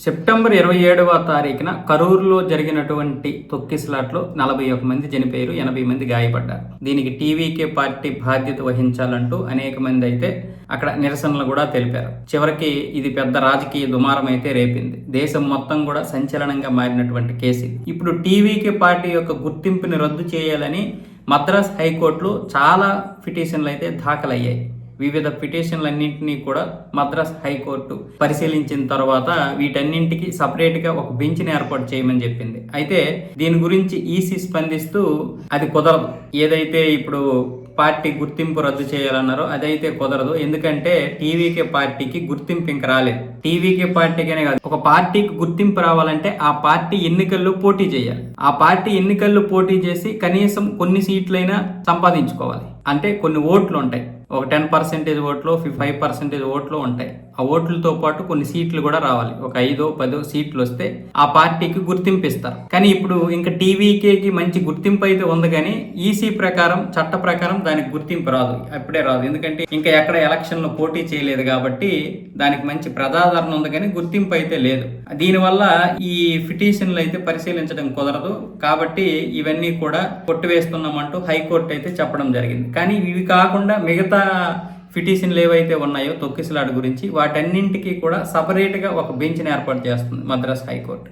September ఇరవై ఏడవ తారీఖున కరూరులో జరిగినటువంటి తొక్కిసలాట్లో నలభై ఒక మంది చనిపోయారు ఎనభై మంది గాయపడ్డారు. దీనికి టీవీకే పార్టీ బాధ్యత వహించాలంటూ అనేక మంది అయితే అక్కడ నిరసనలు కూడా తెలిపారు. చివరికి ఇది పెద్ద రాజకీయ దుమారం అయితే రేపింది. దేశం మొత్తం కూడా సంచలనంగా మారినటువంటి కేసు ఇప్పుడు టీవీకే పార్టీ యొక్క గుర్తింపుని రద్దు చేయాలని మద్రాస్ హైకోర్టులో చాలా పిటిషన్లు అయితే దాఖలయ్యాయి. వివిధ పిటిషన్లన్నింటినీ కూడా మద్రాస్ హైకోర్టు పరిశీలించిన తర్వాత వీటన్నింటికి సపరేట్గా ఒక బెంచ్ని ఏర్పాటు చేయమని చెప్పింది. అయితే దీని గురించి ఈసీ స్పందిస్తూ అది కుదరదు. ఏదైతే ఇప్పుడు పార్టీ గుర్తింపు రద్దు చేయాలన్నారో అదైతే కుదరదు. ఎందుకంటే టీవీకే పార్టీకి గుర్తింపు ఇంక రాలేదు. టీవీకే పార్టీకనే కాదు ఒక పార్టీకి గుర్తింపు రావాలంటే ఆ పార్టీ ఎన్నికల్లో పోటీ చేయాలి. ఆ పార్టీ ఎన్నికల్లో పోటీ చేసి కనీసం కొన్ని సీట్లైనా సంపాదించుకోవాలి. అంటే కొన్ని ఓట్లు ఉంటాయి ఒక టెన్ పర్సెంటేజ్ ఓట్లు ఫైవ్ పర్సెంటేజ్ ఓట్లు ఉంటాయి. ఆ ఓట్లతో పాటు కొన్ని సీట్లు కూడా రావాలి. ఒక ఐదో పదో సీట్లు వస్తే ఆ పార్టీకి గుర్తింపు ఇస్తారు కానీ ఇప్పుడు ఇంకా టీవీకేకి మంచి గుర్తింపు అయితే ఉంది కానీ ఈసీ ప్రకారం చట్ట ప్రకారం దానికి గుర్తింపు రాదు. అప్పుడే రాదు. ఎందుకంటే ఇంకా ఎక్కడ ఎలక్షన్లో పోటీ చేయలేదు కాబట్టి దానికి మంచి ప్రజాదరణ ఉంది కానీ గుర్తింపు అయితే లేదు. దీనివల్ల ఈ పిటిషన్లు అయితే పరిశీలించడం కుదరదు. కాబట్టి ఇవన్నీ కూడా కొట్టివేస్తున్నామంటూ హైకోర్టు అయితే చెప్పడం జరిగింది. కానీ ఇవి కాకుండా మిగతా పిటిషన్లు ఏవైతే ఉన్నాయో తొక్కిసలాట గురించి వాటన్నింటికీ కూడా సపరేట్గా ఒక బెంచ్ని ఏర్పాటు చేస్తుంది మద్రాస్ హైకోర్టు.